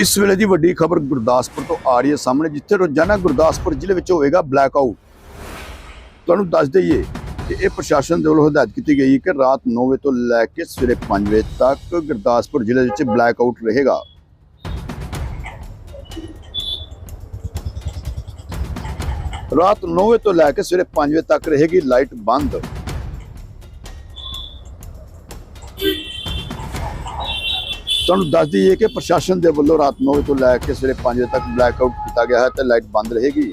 ਇਸ ਵੇਲੇ ਦੀ ਵੱਡੀ ਖਬਰ ਗੁਰਦਾਸਪੁਰ ਤੋਂ ਆ ਰਹੀ ਹੈ ਸਾਹਮਣੇ, ਜਿੱਥੇ ਰੋਜ਼ਾਨਾ ਗੁਰਦਾਸਪੁਰ ਜ਼ਿਲ੍ਹੇ ਵਿੱਚ ਹੋਵੇਗਾ ਬਲੈਕ ਆਊਟ ਤੁਹਾਨੂੰ ਦੱਸ ਦਈਏ ਕਿ ਇਹ ਪ੍ਰਸ਼ਾਸਨ ਦੇ ਵੱਲੋਂ ਹਦਾਇਤ ਕੀਤੀ ਗਈ ਹੈ ਕਿ ਰਾਤ 9 ਵਜੇ ਤੋਂ ਲੈ ਕੇ ਸਵੇਰੇ 5 ਵਜੇ ਤੱਕ ਗੁਰਦਾਸਪੁਰ ਜ਼ਿਲ੍ਹੇ ਵਿੱਚ ਬਲੈਕ ਆਊਟ ਰਹੇਗਾ। ਰਾਤ 9 ਵਜੇ ਤੋਂ ਲੈ ਕੇ ਸਵੇਰੇ 5 ਵਜੇ ਤੱਕ ਰਹੇਗੀ ਲਾਈਟ ਬੰਦ। ਤੁਹਾਨੂੰ ਦੱਸ ਦਈਏ ਕਿ ਪ੍ਰਸ਼ਾਸਨ ਦੇ ਵੱਲੋਂ ਰਾਤ 9 ਵਜੇ ਤੋਂ ਲੈ ਕੇ ਸਵੇਰੇ 5 ਵਜੇ ਤੱਕ ਬਲੈਕ ਆਊਟ ਕੀਤਾ ਗਿਆ ਹੈ ਤੇ ਲਾਈਟ ਬੰਦ ਰਹੇਗੀ।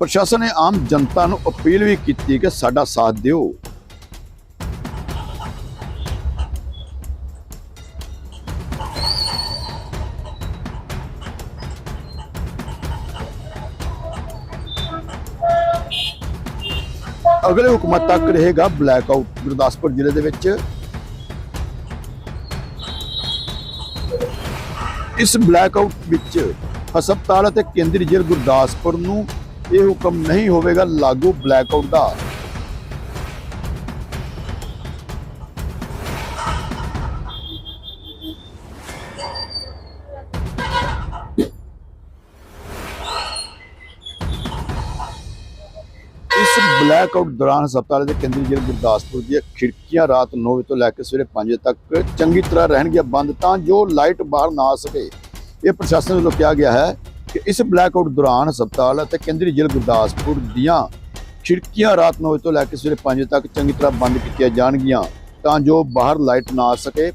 ਪ੍ਰਸ਼ਾਸਨ ਨੇ ਆਮ ਜਨਤਾ ਨੂੰ ਅਪੀਲ ਵੀ ਕੀਤੀ ਕਿ ਸਾਡਾ ਸਾਥ ਦਿਓ। ਅਗਲੇ ਹੁਕਮਤ ਤੱਕ ਰਹੇਗਾ ਬਲੈਕ ਆਊਟ ਗੁਰਦਾਸਪੁਰ ਜ਼ਿਲ੍ਹੇ ਦੇ ਵਿੱਚ। ਇਸ ਬਲੈਕ ਆਊਟ ਵਿੱਚ ਹਸਪਤਾਲ ਅਤੇ ਕੇਂਦਰੀ ਜੇਲ੍ਹ ਗੁਰਦਾਸਪੁਰ ਨੂੰ ਇਹ ਹੁਕਮ ਨਹੀਂ ਹੋਵੇਗਾ ਲਾਗੂ ਬਲੈਕ ਆਊਟ ਦਾ। ਇਸ ਬਲੈਕ ਆਊਟ ਦੌਰਾਨ ਹਸਪਤਾਲ ਦੇ ਕੇਂਦਰੀ ਜੇਲ੍ਹ ਗੁਰਦਾਸਪੁਰ ਦੀਆਂ ਖਿੜਕੀਆਂ ਰਾਤ 9 ਵਜੇ ਤੋਂ ਲੈ ਕੇ ਸਵੇਰੇ 5 ਵਜੇ ਤੱਕ ਚੰਗੀ ਤਰ੍ਹਾਂ ਰਹਿਣਗੀਆਂ ਬੰਦ, ਤਾਂ ਜੋ ਲਾਈਟ ਬਾਹਰ ਨਾ ਆ ਸਕੇ। ਇਹ ਪ੍ਰਸ਼ਾਸਨ ਵੱਲੋਂ ਕਿਹਾ ਗਿਆ ਹੈ ਕਿ ਇਸ ਬਲੈਕ ਆਊਟ ਦੌਰਾਨ ਹਸਪਤਾਲ ਅਤੇ ਕੇਂਦਰੀ ਜੇਲ੍ਹ ਗੁਰਦਾਸਪੁਰ ਦੀਆਂ ਖਿੜਕੀਆਂ ਰਾਤ 9 ਵਜੇ ਤੋਂ ਲੈ ਕੇ ਸਵੇਰੇ 5 ਵਜੇ ਤੱਕ ਚੰਗੀ ਤਰ੍ਹਾਂ ਬੰਦ ਕੀਤੀਆਂ ਜਾਣਗੀਆਂ, ਤਾਂ ਜੋ ਬਾਹਰ ਲਾਈਟ ਨਾ ਆ ਸਕੇ।